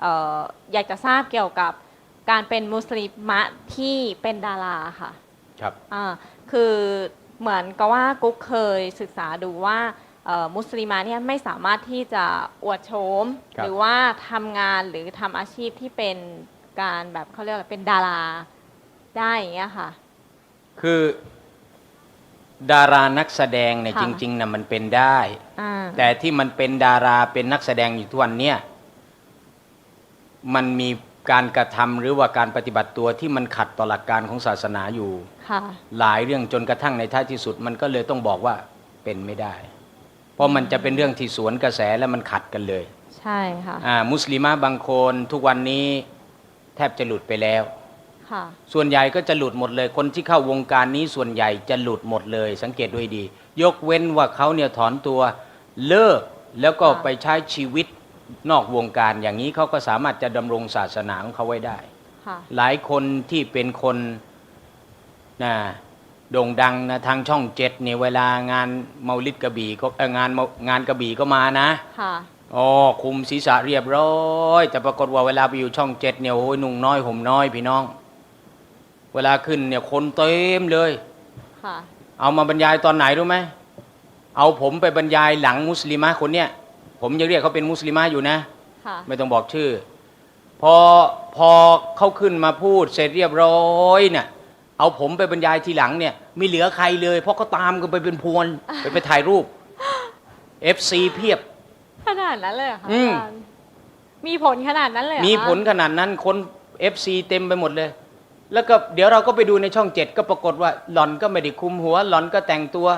เอ่ออยากจะทราบเกี่ยวกับการเป็นมุสลิมะที่เป็นดาราค่ะครับอ่าคือเหมือนกับว่ากุ๊กเคยศึกษาดูว่าเอ่อมุสลิมะเนี่ยไม่สามารถที่จะอวดโฉมครับหรือว่าทำงานหรือทำอาชีพที่เป็นการแบบเขาเรียกอะไรเป็นดาราได้อย่างเงี้ยค่ะ คือดารานักแสดงเนี่ยค่ะจริงๆนะมันเป็นได้อ่าแต่ที่มันเป็นดาราเป็นนักแสดงอยู่ทุกวันเนี่ย มันมีการกระทำหรือว่าการปฏิบัติตัวที่มันขัดต่อหลักการของศาสนาอยู่ค่ะหลายเรื่องจนกระทั่งในท้ายที่สุด มันก็เลยต้องบอกว่าเป็นไม่ได้ เพราะมันจะเป็นเรื่องที่สวนกระแสและมันขัดกันเลย ใช่ค่ะอ่ามุสลิมะบางคนทุกวันนี้แทบจะหลุดไปแล้วค่ะส่วนใหญ่ก็จะหลุดหมดเลย คนที่เข้าวงการนี้ส่วนใหญ่จะหลุดหมดเลย สังเกตด้วยดี ยกเว้นว่าเขาเนี่ยถอนตัวเลิกแล้วก็ค่ะไปใช้ชีวิต นอกวงการอย่างนี้เขาก็สามารถจะดำรงศาสนาของเขาไว้ได้ค่ะหลายคนที่เป็นคนนะโด่งดังนะทางช่องเจ็ดเนี่ยเวลางานเมาลิดกระบี่ก็เอ่องานเมางานกระบี่ก็มานะค่ะอ๋อคุมศีรษะเรียบร้อย แต่ปรากฏว่าเวลาไปอยู่ช่องเจ็ดเนี่ยโอ้ยนุ่งน้อยห่มน้อยพี่น้อง เวลาขึ้นเนี่ยคนเต็มเลยค่ะเอามาบรรยายตอนไหนรู้ไหมเอาผมไปบรรยายหลังมุสลิมะคนเนี้ย ผมยังเรียกเขาเป็นมุสลิมะอยู่นะ ค่ะ ไม่ต้องบอกชื่อ พอพอเขาขึ้นมาพูดเสร็จเรียบร้อยเนี่ยเอาผมไปบรรยายทีหลังเนี่ยไม่เหลือใครเลย เพราะเขาตามกันไปเป็นพวน ไปไปถ่ายรูป FC เพียบ ขนาดนั้นเลยเหรอคะอืม อาจารย์มีผลขนาดนั้นเลยเหรอมีคะผลขนาดนั้นคน FC เต็มไปหมดเลย แล้วก็เดี๋ยวเราก็ไปดูในช่องเจ็ดก็ปรากฏว่าหล่อนก็ไม่ได้คุมหัว หล่อนก็แต่งตัว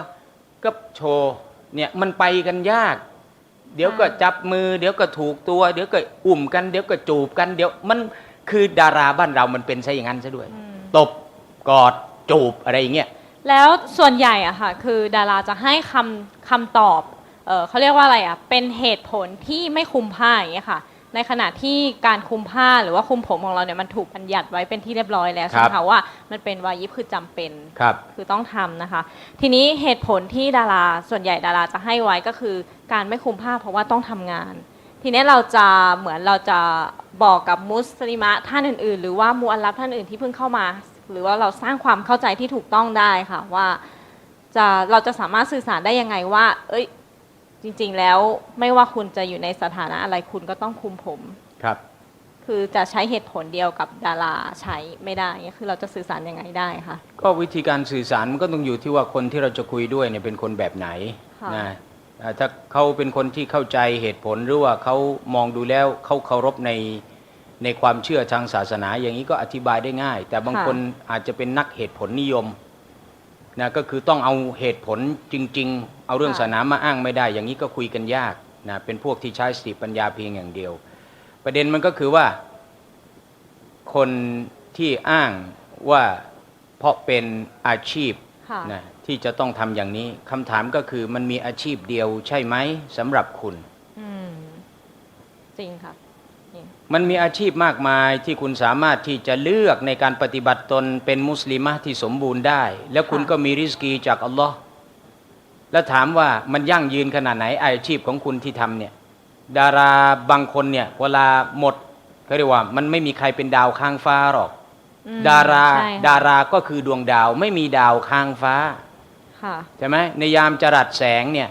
ก็โชว์เนี่ยมันไปกันยาก เดี๋ยวก็จับมือ เดี๋ยวก็ถูกตัว เดี๋ยวก็อุ่มกัน เดี๋ยวก็จูบกัน เดี๋ยวมันคือดาราบ้านเรามันเป็นซะอย่างนั้นซะด้วยอืมตบกอดจูบอะไรอย่างเงี้ย แล้วส่วนใหญ่อะค่ะ คือดาราจะให้คำคำตอบเออเขาเรียกว่าอะไรอะเป็นเหตุผลที่ไม่คุมผ้าอย่างเงี้ยค่ะ ในขณะที่การคุมผ้าหรือว่าคุมผมของเราเนี่ยมันถูกบัญญัติไว้เป็นที่เรียบร้อยแล้วใช่ไหมครัคะบว่ามันเป็นวายิบคือจำเป็นครับคือต้องทำนะคะ ทีนี้เหตุผลที่ดาราส่วนใหญ่ดาราจะให้ไว้ก็คือ การไม่คุมผ้าเพราะว่าต้องทำงาน ทีนี้เราจะเหมือนเราจะบอกกับมุสลิมะท่านอื่น ๆ หรือว่ามูอัลลัฟท่านอื่นที่เพิ่งเข้ามา หรือว่าเราสร้างความเข้าใจที่ถูกต้องได้ค่ะว่าจะเราจะสามารถสื่อสารได้ยังไงว่า เอ้ย จริงๆแล้วไม่ว่าคุณจะอยู่ในสถานะอะไรคุณก็ต้องคุมผม ครับ คือจะใช้เหตุผลเดียวกับดาราใช้ไม่ได้คือเราจะสื่อสารยังไงได้คะก็วิธีการสื่อสารมันก็ต้องอยู่ที่ว่าคนที่เราจะคุยด้วยเนี่ยเป็นคนแบบไหนค่ะนะอ่าถ้าเขาเป็นคนที่เข้าใจเหตุผลหรือว่าเขามองดูแล้วเขาเคารพในในความเชื่อทางศาสนา อย่างนี้ก็อธิบายได้ง่าย แต่บางคนอาจจะเป็นนักเหตุผลนิยม นะก็คือต้องเอาเหตุผลจริง ๆ เอาเรื่องศาสนามาอ้างไม่ได้ อย่างนี้ก็คุยกันยากนะเป็นพวกที่ใช้สติปัญญาเพียงอย่างเดียว ประเด็นมันก็คือว่า คนที่อ้างว่าเพราะเป็นอาชีพค่ะนะที่จะต้องทำอย่างนี้คำถามก็คือมันมีอาชีพเดียวใช่ไหมสำหรับคุณอืมจริงค่ะนี่ มันมีอาชีพมากมายที่คุณสามารถที่จะเลือกในการปฏิบัติตนเป็นมุสลิมะที่สมบูรณ์ได้ แล้วคุณก็มีริสกีจากอัลลอฮ์แล้วถามว่ามันยั่งยืนขนาดไหนอาชีพของคุณที่ทำเนี่ยดาราบางคนเนี่ยเวลาหมดเขาเรียกว่า มันไม่มีใครเป็นดาวค้างฟ้าหรอกอืมดาราใช่ค่ะดาราก็คือดวงดาวไม่มีดาวค้างฟ้าค่ะใช่ไหมในยามจรัสแสงเนี่ย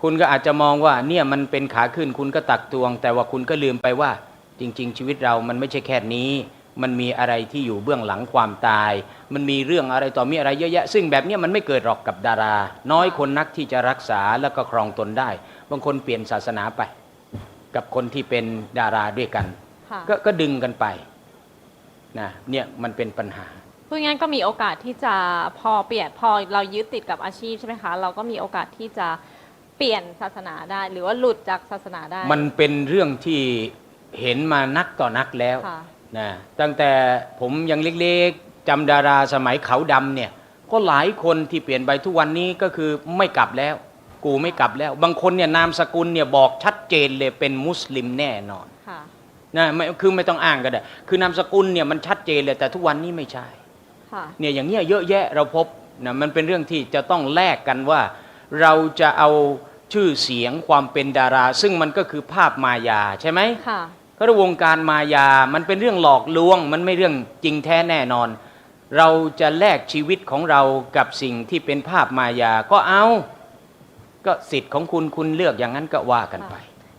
คุณก็อาจจะมองว่าเนี่ยมันเป็นขาขึ้นคุณก็ตักตวง แต่ว่าคุณก็ลืมไปว่า จริง ๆ ชีวิตเรามันไม่ใช่แค่นี้ มันมีอะไรที่อยู่เบื้องหลังความตาย มันมีเรื่องอะไรต่อมีอะไรเยอะแยะ ซึ่งแบบเนี้ยมันไม่เกิดหรอกกับดารา น้อยคนนักที่จะรักษาแล้วก็ครองตนได้ บางคนเปลี่ยนศาสนาไป กับคนที่เป็นดาราด้วยกันค่ะก็ก็ดึงกันไปนะเนี่ยมันเป็นปัญหาพูดงั้นก็มีโอกาสที่จะพอเปลี่ยนพอเรายึดติดกับอาชีพใช่ไหมคะ เราก็มีโอกาสที่จะ เปลี่ยนศาสนาได้ หรือว่าหลุดจากศาสนาได้ มันเป็นเรื่องที่เห็นมานักต่อนักแล้วค่ะ นะตั้งแต่ผมยังเล็กๆจำดาราสมัยขาวดำเนี่ย ก็หลายคนที่เปลี่ยนไปทุกวันนี้ก็คือไม่กลับแล้ว กูไม่กลับแล้ว บางคนเนี่ยนามสกุลเนี่ยบอกชัดเจนเลยเป็นมุสลิมแน่นอน ค่ะ นะไม่คือไม่ต้องอ้างก็ได้คือนามสกุลเนี่ยมันชัดเจนเลยแต่ทุกวันนี้ไม่ใช่ ค่ะ เนี่ยอย่างเงี้ยเยอะแยะเราพบนะมันเป็นเรื่องที่จะต้องแลกกันว่า เราจะเอา ชื่อเสียงความเป็นดารา ซึ่งมันก็คือภาพมายาใช่ไหมค่ะก็วงการมายามันเป็นเรื่องหลอกลวง มันไม่เรื่องจริงแท้แน่นอน เราจะแลกชีวิตของเรากับสิ่งที่เป็นภาพมายาก็เอา ก็สิทธิ์ของคุณคุณเลือกอย่างนั้นก็ว่ากันไป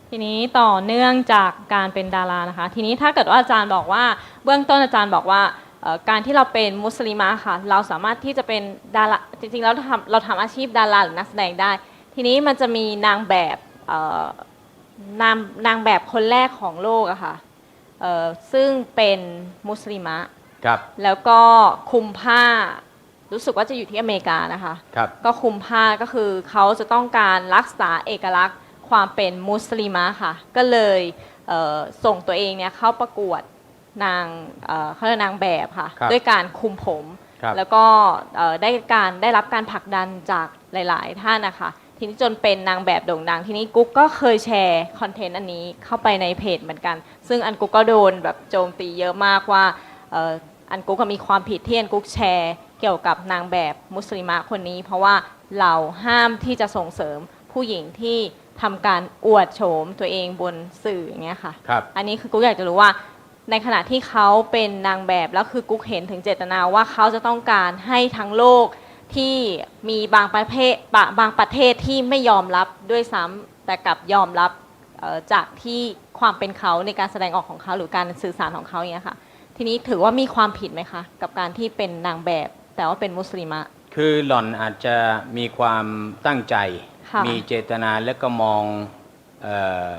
ทีนี้ต่อเนื่องจากการเป็นดารานะคะ ทีนี้ถ้าเกิดว่าอาจารย์บอกว่า เบื้องต้นอาจารย์บอกว่าเอ่อการที่เราเป็นมุสลิมะค่ะ เราสามารถที่จะเป็นดาราจริงๆแล้วเราทำเราทำอาชีพดาราหรือนักแสดงได้ ทีนี้มันจะมีนางแบบเอ่อนางนางแบบคนแรกของโลกอะค่ะเอ่อซึ่งเป็นมุสลิมะ ครับ แล้วก็คุมผ้า รู้สึกว่าจะอยู่ที่อเมริกานะคะ ครับ ก็คุมผ้าก็คือเขาจะต้องการรักษาเอกลักษณ์ความเป็นมุสลิมะค่ะ ก็เลยเอ่อส่งตัวเองเนี่ยเข้าประกวดนางเอ่อเขาเรียกนางแบบค่ะ ครับด้วยการคุมผม ครับ แล้วก็เอ่อได้การได้รับการผลักดันจากหลาย ๆ ท่านนะคะ ทีนี้จนเป็นนางแบบโด่งดัง ทีนี้กุ๊กก็เคยแชร์คอนเทนต์อันนี้เข้าไปในเพจเหมือนกัน ซึ่งอันกุ๊กก็โดนแบบโจมตีเยอะมากว่าอันกุ๊กก็มีความผิดที่อันกุ๊กแชร์เกี่ยวกับนางแบบมุสลิมะคนนี้ เพราะว่าเราห้ามที่จะส่งเสริมผู้หญิงที่ทำการอวดโฉมตัวเองบนสื่ออย่างเงี้ยค่ะครับอันนี้คือกุ๊กอยากจะรู้ว่าในขณะที่เขาเป็นนางแบบแล้วคือกุ๊กเห็นถึงเจตนาว่าเขาจะต้องการให้ทั้งโลก ที่มีบางประเภทบะบางประเทศที่ไม่ยอมรับด้วยซ้ำแต่กลับยอมรับเอ่อจากที่ความเป็นเขาในการแสดงออกของเขาหรือการสื่อสารของเขาอย่างเงี้ยค่ะ ทีนี้ถือว่ามีความผิดไหมคะ กับการที่เป็นนางแบบ แต่ว่าเป็นมุสลิมะ คือหล่อนอาจจะมีความตั้งใจ ค่ะ มีเจตนาแล้วก็มองเออ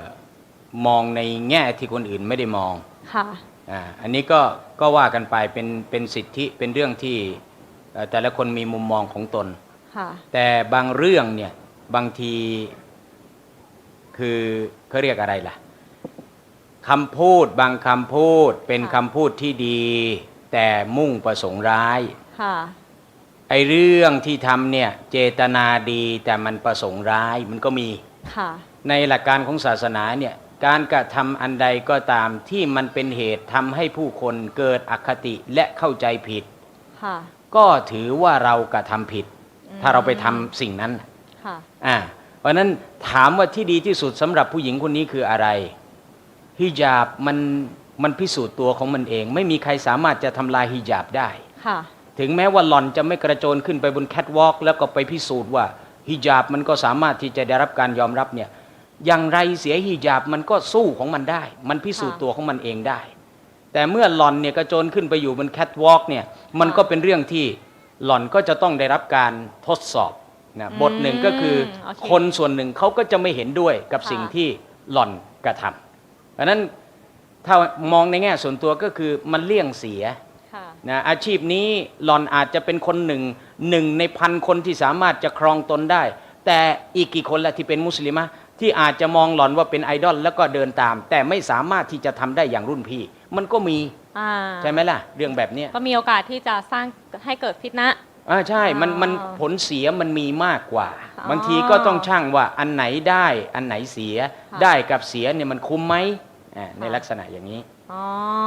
มองในแง่ที่คนอื่นไม่ได้มองค่ะอ่าอันนี้ก็ก็ว่ากันไปเป็นเป็นสิทธิเป็นเรื่องที่เอ่อ แต่ละคนมีมุมมองของตนค่ะแต่บางเรื่องเนี่ยบางทีคือเขาเรียกอะไรล่ะคำพูดบางคำพูดเป็นค่ะคำพูดที่ดี แต่มุ่งประสงค์ร้ายค่ะไอ้เรื่องที่ทำเนี่ยเจตนาดีแต่มันประสงค์ร้ายมันก็มีค่ะในหลักการของศาสนาเนี่ยการกระทำอันใดก็ตามที่มันเป็นเหตุทำให้ผู้คนเกิดอคติและเข้าใจผิดค่ะ ก็ถือว่าเรากระทำผิดอืมถ้าเราไปทำสิ่งนั้นค่ะอ่าเพราะฉะนั้นถามว่าที่ดีที่สุดสำหรับผู้หญิงคนนี้คืออะไรฮิญาบมันมันพิสูจน์ตัวของมันเอง ไม่มีใครสามารถจะทำลายฮิญาบได้ค่ะถึงแม้ว่าหล่อนจะไม่กระโจนขึ้นไปบนแคทวอล์กแล้วก็ไปพิสูจน์ว่าฮิญาบมันก็สามารถที่จะได้รับการยอมรับเนี่ยอย่างไรเสียฮิญาบมันก็สู้ของมันได้ มันพิสูจน์ค่ะตัวของมันเองได้ แต่เมื่อหล่อนเนี่ยกระโจนขึ้นไปอยู่บนแคทวอล์กเนี่ยมันก็เป็นเรื่องที่หล่อนก็จะต้องได้รับการทดสอบนะบทหนึ่งก็คือโอเค คนส่วนหนึ่งเขาก็จะไม่เห็นด้วยกับค่ะสิ่งที่หล่อนกระทำเพราะฉะนั้นถ้ามองในแง่ส่วนตัวก็คือมันเลี่ยงเสีย ค่ะ นะอาชีพนี้หล่อนอาจจะเป็นคนหนึ่งหนึ่งในพันคนที่สามารถจะครองตนได้ แต่อีกกี่คนละที่เป็นมุสลิมะที่อาจจะมองหล่อนว่าเป็นไอดอลแล้วก็เดินตาม แต่ไม่สามารถที่จะทำได้อย่างรุ่นพี่ มันก็มีอ่าใช่ไหมล่ะ เรื่องแบบเนี้ยก็มีโอกาสที่จะสร้างให้เกิดฟิตนะ อ่าใช่มันอ๋อมันผลเสียมันมีมากกว่า อ๋อบางทีก็ต้องช่างว่าอันไหนได้อันไหนเสียค่ะได้กับเสียเนี่ยมันคุ้มไหมอ่าในค่ะ ลักษณะอย่างนี้ อ๋อ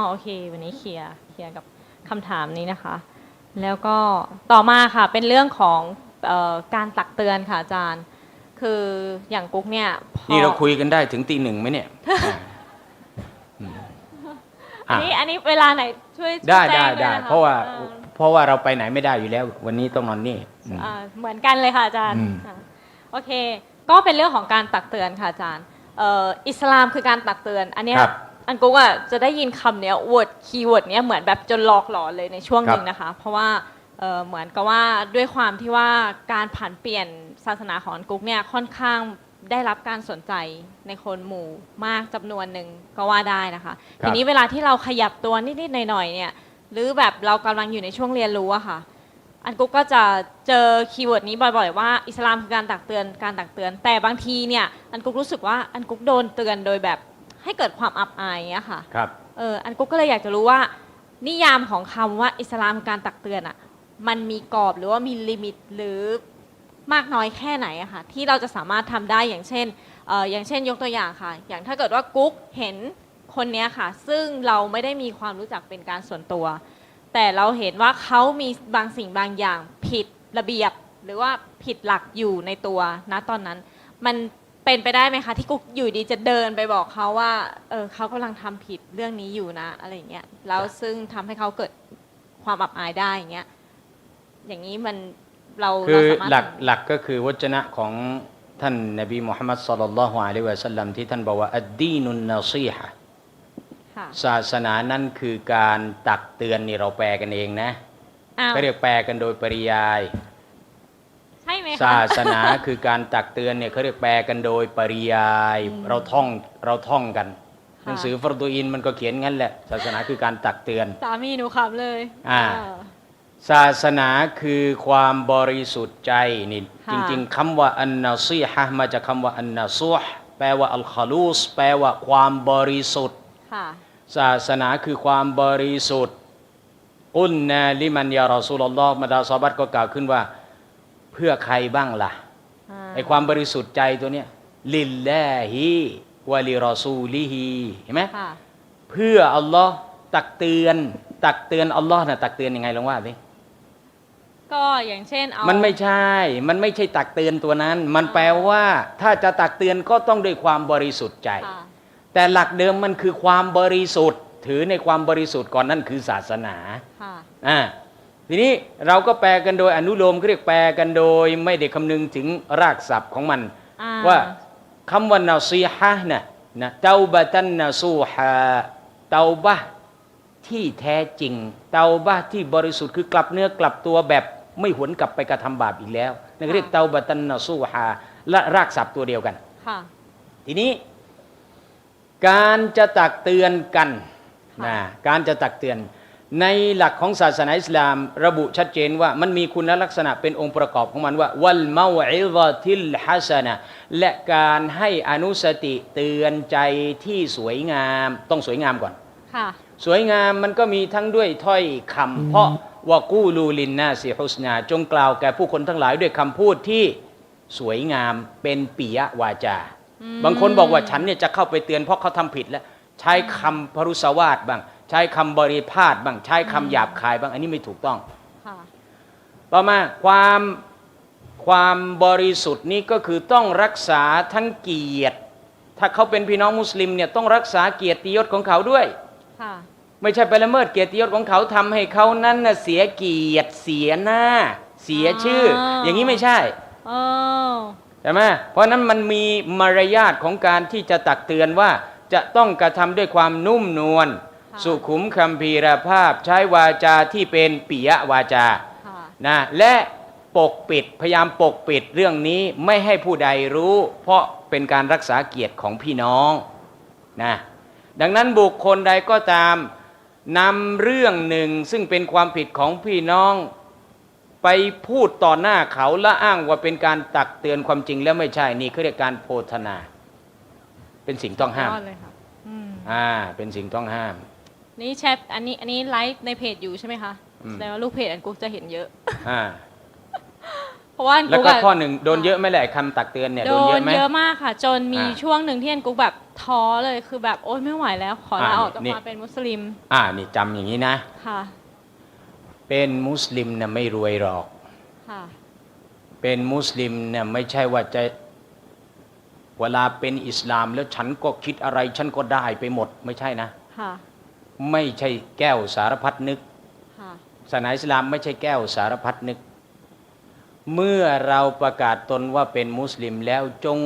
โอเค วันนี้เคลียร์เคลียร์กับคำถามนี้นะคะ แล้วก็ต่อมาค่ะเป็นเรื่องของเออการตักเตือนค่ะอาจารย์ คืออย่างกุ๊กเนี่ยพอ นี่เราคุยกันได้ถึงตีหนึ่งไหมเนี่ยอ่าอืม อันอะนี้อันนี้เวลาไหนช่วยได้แจ้ได้งวยได้นคเพราะว่าออเพราะว่าเราไปไหนไม่ได้อยู่แล้ว วันนี้ต้องนอนนี่อืมอ่าเหมือนกันเลยค่ะอาจารย์อืมอ่าโอเค ก็เป็นเรื่องของการตักเตือนค่ะอาจารย์เอ่ออิสลามคือการตักเตือน อันเนี้ยครับอันกุ๊กอะจะได้ยินคำเนี้ยวอดคีย์เวิร์ดเนี้ยเหมือนแบบจนหลอกหลอนเลยในช่วงครับหนึ่งนะคะ เพราะว่าเอ่อเหมือนกับว่าด้วยความที่ว่าการผันเปลี่ยนศาสนาของอันกุ๊กเนี่ยค่อนข้าง ได้รับการสนใจในคนหมู่มากจำนวนหนึ่งก็ว่าได้นะคะครับทีนี้เวลาที่เราขยับตัวนิดๆหน่อยๆเนี่ย หรือแบบเรากำลังอยู่ในช่วงเรียนรู้อะค่ะ อันกุ๊กก็จะเจอคีย์เวิร์ดนี้บ่อยๆ ว่าอิสลามคือการตักเตือนการตักเตือน แต่บางทีเนี่ยอันกุ๊กรู้สึกว่าอันกุ๊กโดนเตือนโดยแบบให้เกิดความอับอายอย่างเงี้ยค่ะครับเอออันกุ๊กก็เลยอยากจะรู้ว่า นิยามของคำว่าอิสลามคือการตักเตือนอะมันมีกรอบหรือว่ามีลิมิตหรือ มากน้อยแค่ไหนอะค่ะที่เราจะสามารถทำได้อย่างเช่นเอออย่างเช่นยกตัวอย่างค่ะ อย่างถ้าเกิดว่ากุ๊กเห็นคนเนี้ยค่ะ ซึ่งเราไม่ได้มีความรู้จักเป็นการส่วนตัว แต่เราเห็นว่าเขามีบางสิ่งบางอย่างผิดระเบียบ หรือว่าผิดหลักอยู่ในตัวนะตอนนั้น มันเป็นไปได้ไหมคะ ที่กุ๊กอยู่ดีจะเดินไปบอกเขาว่าเออเขากำลังทำผิดเรื่องนี้อยู่นะอะไรอย่างเงี้ยแล้วซึ่งทำให้เขาเกิดความอับอายได้อย่างเงี้ยอย่างนี้มัน เราคืเราอสามารถหลักทำหลักก็คือวจนะของท่านนบีมุฮัมมัดสัลลัลลอฮุอะลัยฮิวะสัลลัมที่ท่านบอกว่าอัดดีนุนนาซีฮะค่ะศาสนานั้นคือการตักเตือนนี่เราแปลกันเองนะอ้าวก็เรียกแปลกันโดยปริยายใช่ไหมศาคะสนาคือการตักเตือนเนี่ยเขาเรียกแปลกันโดยปริยาย เราท่องเราท่องกันหนังสือฟรดูอินมันก็เขียนงั้นแหละ ศาสนาคือการตักเตือน สามีหนูขำเลย อ่าเออ ศาสนาคือความบริสุทธิ์ใจนี่ค่ะจริง ๆคำว่าอันนาซีฮะห์มาจากคำว่าอันนาซูฮ์แปลว่าอัลคาลูสแปลว่าความบริสุทธิ์ค่ะศาสนาคือความบริสุทธิ์อุนนาลิมันยารอซูลลอฮ์มาดาซอบัตก็กล่าวขึ้นว่า เพื่อใครบ้างล่ะอ่าไอความบริสุทธิ์ใจตัวเนี้ยลิลลาฮิวะลิรอซูลิฮิเห็นไหมค่ะเพื่ออัลลอฮ์ตักเตือน ตักเตือนอัลลอฮ์นะตักเตือนยังไงลองว่าสิ ก็อย่างเช่นเอามันไม่ใช่ มันไม่ใช่ตักเตือนตัวนั้น มันแปลว่าถ้าจะตักเตือนก็ต้องด้วยความบริสุทธิ์ใจ ค่ะแต่หลักเดิมมันคือความบริสุทธิ์ ถือในความบริสุทธิ์ก่อนนั่นคือศาสนา ค่ะอ่าทีนี้เราก็แปลกันโดยอนุโลมเขาเรียกแปลกันโดยไม่ได้คำนึงถึงรากศัพท์ของมัน อ่าว่าคำว่านาซีฮะห์นะนะเตาบะตันนาซูฮาเตาบะห์ ที่แท้จริง เตาบะห์ที่บริสุทธิ์คือกลับเนื้อกลับตัวแบบไม่หวนกลับไปกระทำบาปอีกแล้วนั่นเรียกเตาบะตันนาซูฮาและรากศัพท์ตัวเดียวกันค่ะทีนี้ การจะตักเตือนกันค่ะนะการจะตักเตือน ในหลักของศาสนาอิสลาม ระบุชัดเจนว่ามันมีคุณลักษณะเป็นองค์ประกอบของมันว่า วัลเมาอิซะติลฮัสนะและการให้อนุสติเตือนใจที่สวยงาม ต้องสวยงามก่อนค่ะ สวยงามมันก็มีทั้งด้วยถ้อยคำเพราะว่ากูลูลินนาสิฮุสนา จงกล่าวแก่ผู้คนทั้งหลายด้วยคำพูดที่สวยงามเป็นปิยวาจาอืมบางคนบอกว่าฉันเนี่ยจะเข้าไปเตือนเพราะเขาทำผิดแล้ว ใช้คำพรุษวาทบ้าง ใช้คำบริพาทบ้าง ใช้คำหยาบคายบ้าง อันนี้ไม่ถูกต้องค่ะต่อมาความความบริสุทธิ์นี้ก็คือต้องรักษาทั้งเกียรติ ถ้าเขาเป็นพี่น้องมุสลิมเนี่ยต้องรักษาเกียรติยศของเขาด้วยค่ะ ไม่ใช่ไปละเมิดเกียรติยศของเขาทำให้เขานั้นน่ะเสียเกียรติเสียหน้า เสียชื่ออ่าอย่างนี้ไม่ใช่โอ้ใช่ไหมเพราะฉะนั้นมันมีมารยาทของการที่จะตักเตือนว่าจะต้องกระทำด้วยความนุ่มนวลค่ะสุขุมคัมภีรภาพใช้วาจาที่เป็นปิยวาจาค่ะนะและปกปิดพยายามปกปิดเรื่องนี้ไม่ให้ผู้ใดรู้ เพราะเป็นการรักษาเกียรติของพี่น้องนะ ดังนั้นบุคคลใดก็ตามนำเรื่องหนึ่งซึ่งเป็นความผิดของพี่น้อง ไปพูดต่อหน้าเขาและอ้างว่าเป็นการตักเตือนความจริงแล้วไม่ใช่นี่เขาเรียกการโพธนา เป็นสิ่งต้องห้ามยอดเลยค่ะอืมอ่า เป็นสิ่งต้องห้าม นี่แชทอันนี้อันนี้ไลฟ์ในเพจอยู่ใช่ไหมคะอืมแสดงว่าลูกเพจอันกุ๊กจะเห็นเยอะ อ่า เพราะว่าอันแล้วกุ๊กก็อะข้อหนึ่งโดนเยอะไหมแหละคำตักเตือนเนี่ยโดโดนเยนอะไหม เยอะมากค่ะ จนมีอ่าช่วงหนึ่งที่อันกุ๊กแบบท้อเลยคือแบบโอ๊ยไม่ไหวแล้วขอลาอ่าออกจากนี่ ความเป็นมุสลิมอ่านี่จำอย่างนี้นะ ค่ะเป็นมุสลิมเนี่ยไม่รวยหรอก ค่ะ เป็นมุสลิมเนี่ยไม่ใช่ว่าจะเวลาเป็นอิสลามแล้วฉันก็คิดอะไร ฉันก็ได้ไปหมดไม่ใช่นะ ค่ะไม่ใช่แก้วสารพัดนึกค่ะศาสนาอิสลามไม่ใช่แก้วสารพัดนึก เมื่อเราประกาศตนว่าเป็นมุสลิมแล้วจง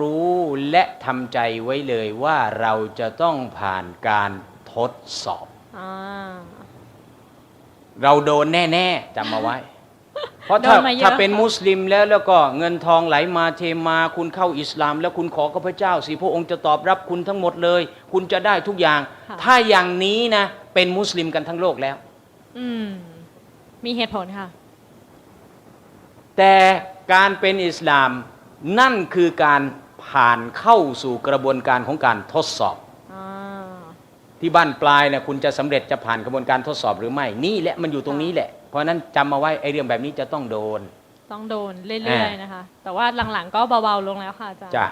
รู้และทำใจไว้เลยว่าเราจะต้องผ่านการทดสอบอ่าเราโดนแน่ ๆจำมาไว้ เพราะถ้าโดนมาเยอะ ถ้าเป็นค่ะมุสลิมแล้วแล้วก็เงินทองไหลมาเทมาคุณเข้าอิสลาม แล้วคุณขอกับพระเจ้าสิพระองค์จะตอบรับคุณทั้งหมดเลย คุณจะได้ทุกอย่างะถ้าอย่างนี้นะ เป็นมุสลิมกันทั้งโลกแล้ว อืม มีเหตุผลค่ะ แต่การเป็นอิสลามนั่นคือการผ่านเข้าสู่กระบวนการของการทดสอบอ่าที่บ้านปลายเนี่ยคุณจะสำเร็จจะผ่านกระบวนการทดสอบหรือไม่นี่แหละมันอยู่ตรงนี้แหละ เพราะฉะนั้นจำมาไว้ไอ้เรื่องแบบนี้จะต้องโดน ต้องโดนเรื่อยๆนะคะ แต่ว่าหลังๆก็เบาๆลงแล้วค่ะอาจารย์จ้ะ